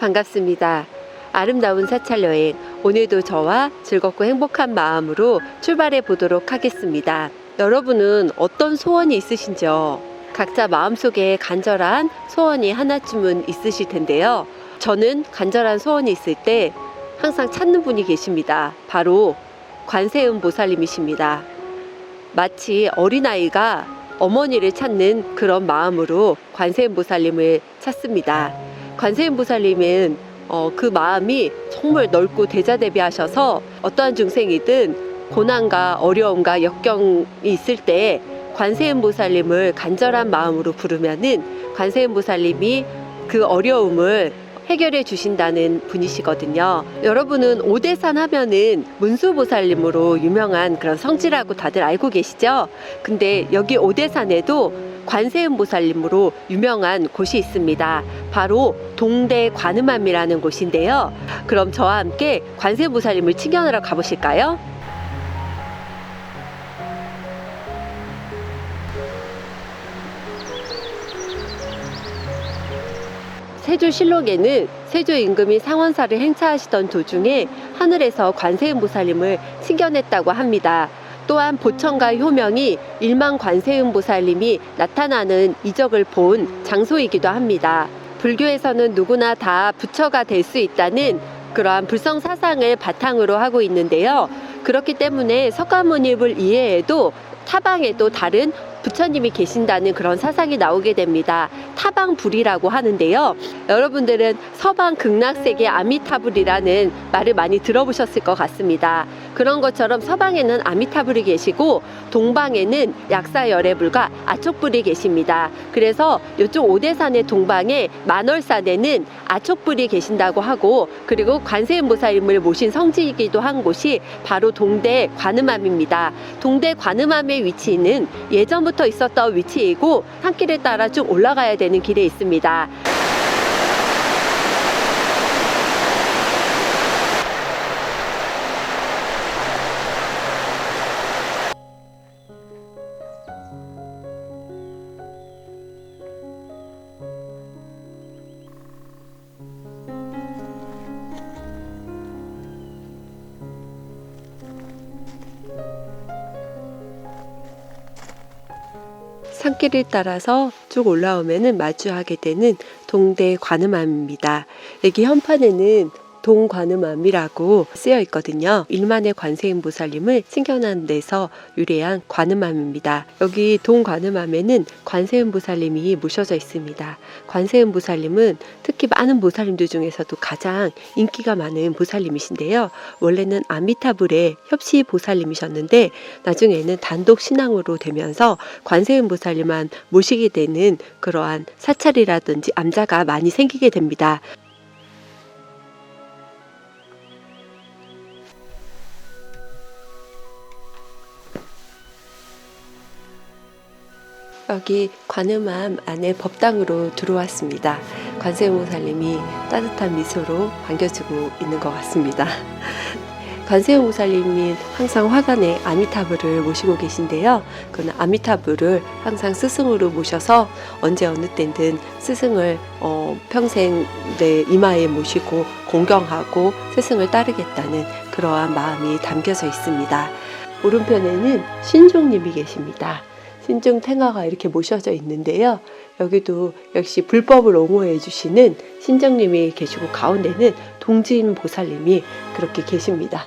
반갑습니다. 아름다운 사찰 여행. 오늘도 저와 즐겁고 행복한 마음으로 출발해 보도록 하겠습니다. 여러분은 어떤 소원이 있으신지요? 각자 마음속에 간절한 소원이 하나쯤은 있으실 텐데요. 저는 간절한 소원이 있을 때 항상 찾는 분이 계십니다. 바로 관세음 보살님이십니다. 마치 어린아이가 어머니를 찾는 그런 마음으로 관세음 보살님을 찾습니다. 관세음 보살님은 어, 그 마음이 정말 넓고 대자대비하셔서 어떠한 중생이든 고난과 어려움과 역경이 있을 때 관세음 보살님을 간절한 마음으로 부르면은 관세음 보살님이 그 어려움을 해결해 주신다는 분이시거든요. 여러분은 오대산 하면은 문수보살님으로 유명한 그런 성지라고 다들 알고 계시죠? 근데 여기 오대산에도 관세음 보살님으로 유명한 곳이 있습니다. 바로 동대 관음암이라는 곳인데요. 그럼 저와 함께 관세음 보살님을 칭견하러 가보실까요? 세조실록에는 세조 임금이 상원사를 행차하시던 도중에 하늘에서 관세음 보살님을 칭견했다고 합니다. 또한 보청과 효명이 일만 관세음 보살님이 나타나는 이적을 본 장소이기도 합니다. 불교에서는 누구나 다 부처가 될 수 있다는 그러한 불성 사상을 바탕으로 하고 있는데요. 그렇기 때문에 석가모니를 이해해도 타방에도 다른 부처님이 계신다는 그런 사상이 나오게 됩니다. 타방불이라고 하는데요. 여러분들은 서방 극락세계 아미타불이라는 말을 많이 들어보셨을 것 같습니다. 그런 것처럼 서방에는 아미타불이 계시고 동방에는 약사열애불과 아촉불이 계십니다. 그래서 이쪽 오대산의 동방에 만월산에는 아촉불이 계신다고 하고 그리고 관세음보살님을 모신 성지이기도 한 곳이 바로 동대 관음암입니다. 동대 관음암의 위치는 예전부터 있었던 위치이고 산길을 따라 쭉 올라가야 되는 길에 있습니다. 산길을 따라서 쭉 올라오면은 마주하게 되는 동대 관음암입니다. 여기 현판에는 동관음암이라고 쓰여 있거든요. 일만의 관세음 보살님을 칭견하는 데서 유래한 관음암입니다. 여기 동관음암에는 관세음 보살님이 모셔져 있습니다. 관세음 보살님은 특히 많은 보살님들 중에서도 가장 인기가 많은 보살님이신데요. 원래는 아미타불의 협시 보살님이셨는데 나중에는 단독 신앙으로 되면서 관세음 보살님만 모시게 되는 그러한 사찰이라든지 암자가 많이 생기게 됩니다. 여기 관음암 안에 법당으로 들어왔습니다. 관세음보살님이 따뜻한 미소로 반겨주고 있는 것 같습니다. 관세음보살님이 항상 화관에 아미타불을 모시고 계신데요. 그는 아미타불을 항상 스승으로 모셔서 언제 어느 때든 스승을 어, 평생 내 이마에 모시고 공경하고 스승을 따르겠다는 그러한 마음이 담겨져 있습니다. 오른편에는 신종님이 계십니다. 신중 탱화가 이렇게 모셔져 있는데요. 여기도 역시 불법을 옹호해 주시는 신정님이 계시고 가운데는 동진 보살님이 그렇게 계십니다.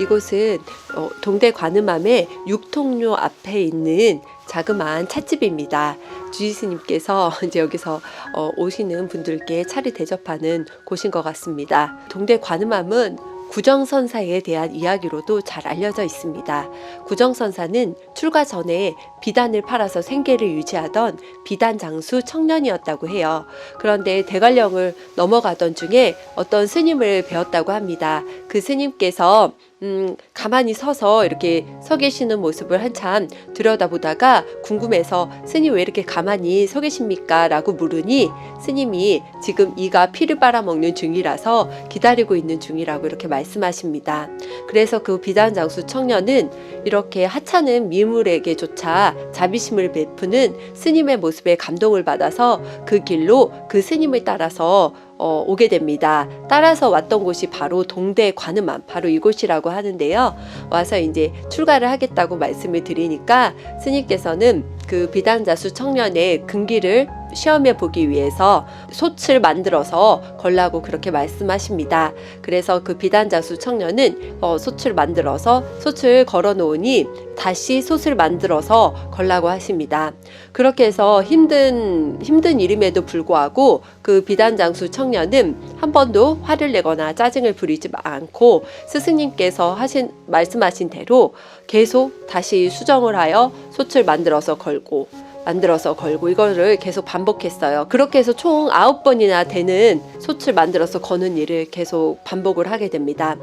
이곳은 어, 동대 관음암의 육통료 앞에 있는 자그마한 찻집입니다. 주지스님께서 이제 여기서 어, 오시는 분들께 차를 대접하는 곳인 것 같습니다. 동대 관음암은 구정선사에 대한 이야기로도 잘 알려져 있습니다. 구정선사는 출가 전에 비단을 팔아서 생계를 유지하던 비단 장수 청년이었다고 해요. 그런데 대관령을 넘어가던 중에 어떤 스님을 배웠다고 합니다. 그 스님께서 음, 가만히 서서 이렇게 서 계시는 모습을 한참 들여다보다가 궁금해서 스님 왜 이렇게 가만히 서 계십니까? 라고 물으니 스님이 지금 이가 피를 빨아먹는 중이라서 기다리고 있는 중이라고 이렇게 말씀하십니다. 그래서 그 비단장수 청년은 이렇게 하찮은 미물에게조차 자비심을 베푸는 스님의 모습에 감동을 받아서 그 길로 그 스님을 따라서 어, 오게 됩니다. 따라서 왔던 곳이 바로 동대 관음암, 바로 이곳이라고 하는데요. 와서 이제 출가를 하겠다고 말씀을 드리니까 스님께서는 그 비단자수 청년의 근기를 시험해 보기 위해서 솥을 만들어서 걸라고 그렇게 말씀하십니다. 그래서 그 비단자수 청년은 어, 솥을 만들어서 솥을 걸어 놓으니 다시 솥을 만들어서 걸라고 하십니다. 그렇게 해서 힘든 힘든 일임에도 불구하고 그 비단장수 청년은 한 번도 화를 내거나 짜증을 부리지 않고 스승님께서 하신 말씀하신 대로 계속 다시 수정을 하여 솥을 만들어서 걸고 만들어서 걸고 이거를 계속 반복했어요. 그렇게 해서 총 아홉 번이나 되는 솥을 만들어서 거는 일을 계속 반복을 하게 됩니다.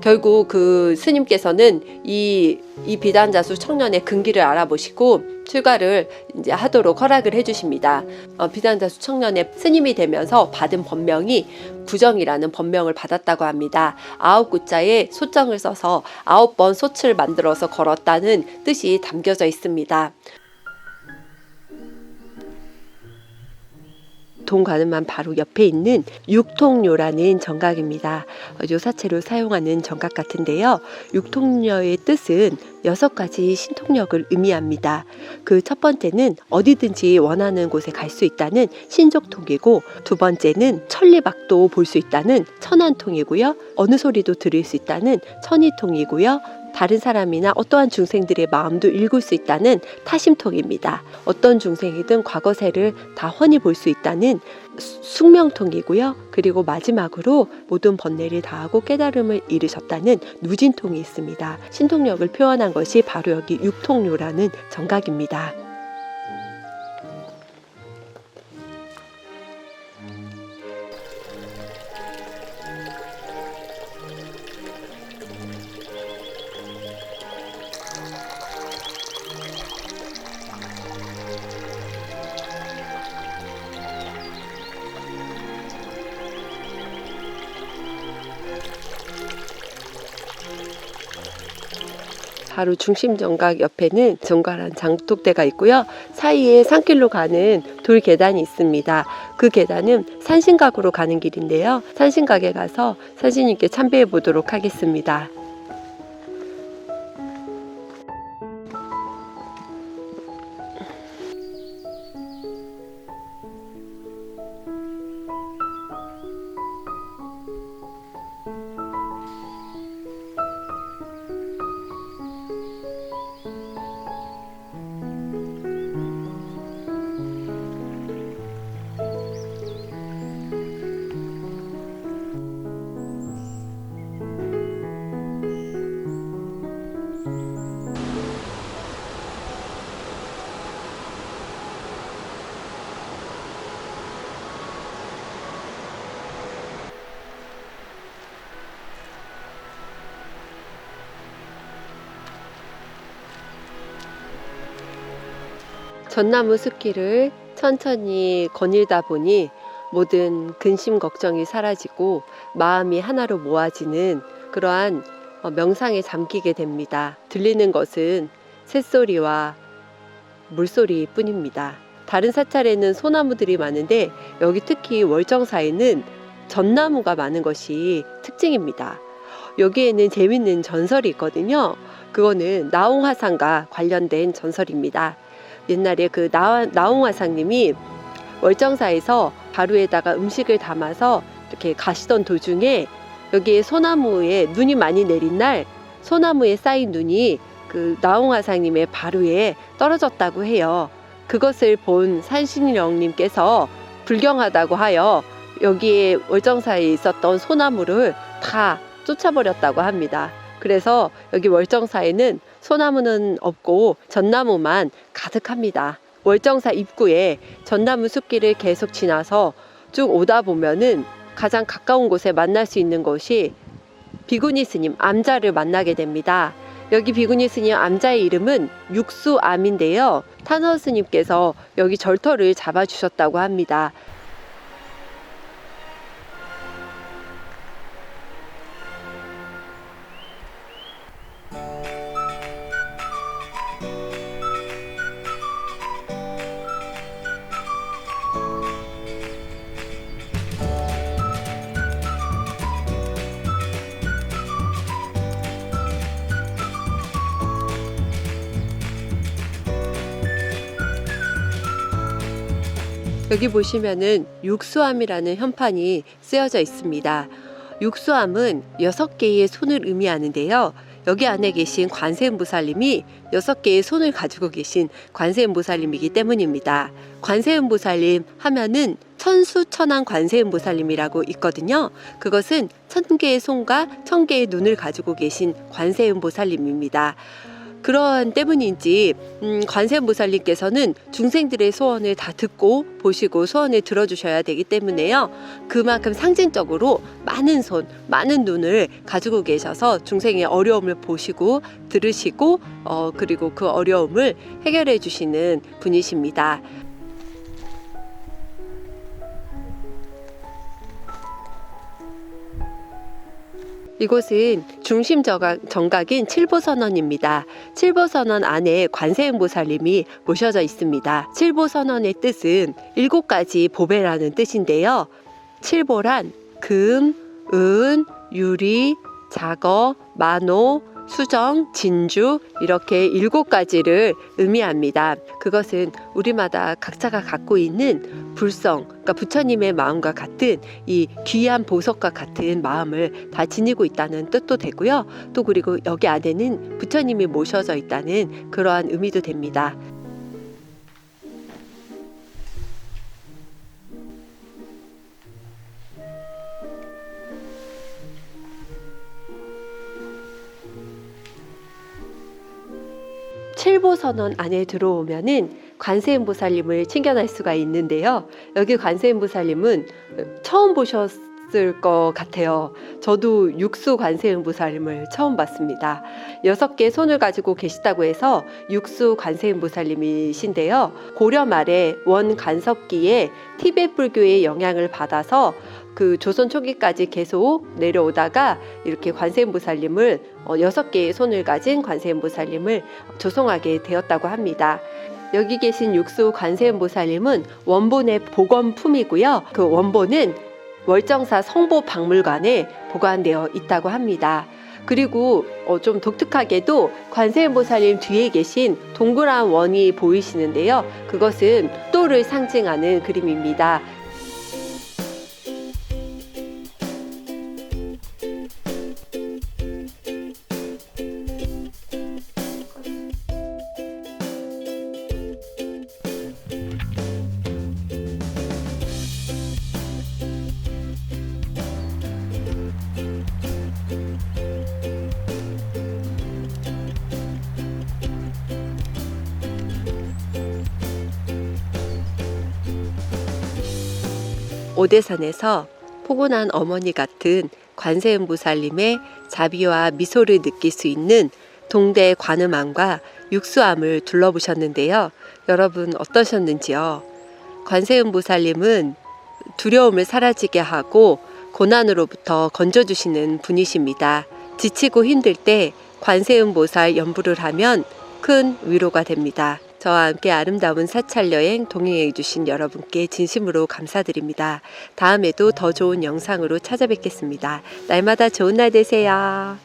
결국 그 스님께서는 이, 이 비단자수 청년의 근기를 알아보시고 출가를 이제 하도록 허락을 해주십니다. 어, 비단자수 청년의 스님이 되면서 받은 법명이 구정이라는 법명을 받았다고 합니다. 아홉 구자에 소정을 써서 아홉 번 솥을 만들어서 걸었다는 뜻이 담겨져 있습니다. 동가는만 바로 옆에 있는 육통료라는 정각입니다. 어, 요사체로 사용하는 정각 같은데요. 육통료의 뜻은 여섯 가지 신통력을 의미합니다. 그 첫 번째는 어디든지 원하는 곳에 갈 수 있다는 신족통이고 두 번째는 천리박도 볼 수 있다는 천안통이고요. 어느 소리도 들을 수 있다는 천이통이고요. 다른 사람이나 어떠한 중생들의 마음도 읽을 수 있다는 타심통입니다. 어떤 중생이든 과거세를 다 훤히 볼 수 있다는 수- 숙명통이고요. 그리고 마지막으로 모든 번뇌를 다하고 깨달음을 이루셨다는 누진통이 있습니다. 신통력을 표현한 것이 바로 여기 육통료라는 정각입니다. 바로 중심 정각 옆에는 정갈한 장독대가 있고요. 사이에 산길로 가는 돌 계단이 있습니다. 그 계단은 산신각으로 가는 길인데요. 산신각에 가서 산신님께 참배해 보도록 하겠습니다. 전나무 숲길을 천천히 거닐다 보니 모든 근심 걱정이 사라지고 마음이 하나로 모아지는 그러한 어, 명상에 잠기게 됩니다. 들리는 것은 새소리와 물소리 뿐입니다. 다른 사찰에는 소나무들이 많은데 여기 특히 월정사에는 전나무가 많은 것이 특징입니다. 여기에는 재밌는 전설이 있거든요. 그거는 나홍화상과 관련된 전설입니다. 옛날에 그 나, 나홍화상님이 월정사에서 가루에다가 음식을 담아서 이렇게 가시던 도중에 여기에 소나무에 눈이 많이 내린 날 소나무에 쌓인 눈이 그 나홍화상님의 바루에 떨어졌다고 해요. 그것을 본 산신령님께서 불경하다고 하여 여기에 월정사에 있었던 소나무를 다 쫓아버렸다고 합니다. 그래서 여기 월정사에는 소나무는 없고 전나무만 가득합니다. 월정사 입구에 전나무 숲길을 계속 지나서 쭉 오다 보면은 가장 가까운 곳에 만날 수 있는 것이 비구니 스님 암자를 만나게 됩니다. 여기 비구니 스님 암자의 이름은 육수암인데요. 타너 스님께서 여기 절터를 잡아주셨다고 합니다. 여기 보시면은 육수암이라는 현판이 쓰여져 있습니다. 육수암은 여섯 개의 손을 의미하는데요. 여기 안에 계신 관세음보살님이 여섯 개의 손을 가지고 계신 관세음보살님이기 때문입니다. 관세음보살님 하면은 천수천왕 관세음보살님이라고 있거든요. 그것은 천 개의 손과 천 개의 눈을 가지고 계신 관세음보살님입니다. 그러한 때문인지 음, 관세음보살님께서는 중생들의 소원을 다 듣고 보시고 소원을 들어주셔야 되기 때문에요. 그만큼 상징적으로 많은 손, 많은 눈을 가지고 계셔서 중생의 어려움을 보시고 들으시고 어, 그리고 그 어려움을 해결해 주시는 분이십니다. 이곳은 중심 정각- 정각인 칠보선언입니다. 칠보선언 안에 관세음보살님이 모셔져 있습니다. 칠보선언의 뜻은 일곱 가지 보배라는 뜻인데요. 칠보란 금, 은, 유리, 자거, 만호, 수정, 진주 이렇게 일곱 가지를 의미합니다. 그것은 우리마다 각자가 갖고 있는 불성, 그러니까 부처님의 마음과 같은 이 귀한 보석과 같은 마음을 다 지니고 있다는 뜻도 되고요. 또 그리고 여기 안에는 부처님이 모셔져 있다는 그러한 의미도 됩니다. 선언 안에 들어오면은 관세음보살님을 친견할 수가 있는데요. 여기 관세음보살님은 처음 보셨을 것 같아요. 저도 육수 관세음보살님을 처음 봤습니다. 여섯 개 손을 가지고 계시다고 해서 육수 관세음보살님이신데요. 고려 말에 원 간섭기에 티베트 불교의 영향을 받아서 그 조선 초기까지 계속 내려오다가 이렇게 관세음보살님을 어, 여섯 개의 손을 가진 관세음보살님을 조성하게 되었다고 합니다. 여기 계신 육수 관세음보살님은 원본의 복원품이고요. 그 원본은 월정사 성보 박물관에 보관되어 있다고 합니다. 그리고 어, 좀 독특하게도 관세음보살님 뒤에 계신 동그란 원이 보이시는데요. 그것은 또를 상징하는 그림입니다. 오대산에서 포근한 어머니 같은 관세음보살님의 자비와 미소를 느낄 수 있는 동대 관음암과 육수암을 둘러보셨는데요. 여러분 어떠셨는지요? 관세음보살님은 두려움을 사라지게 하고 고난으로부터 건져주시는 분이십니다. 지치고 힘들 때 관세음보살 연부를 하면 큰 위로가 됩니다. 저와 함께 아름다운 사찰 여행 동행해 주신 여러분께 진심으로 감사드립니다. 다음에도 더 좋은 영상으로 찾아뵙겠습니다. 날마다 좋은 날 되세요.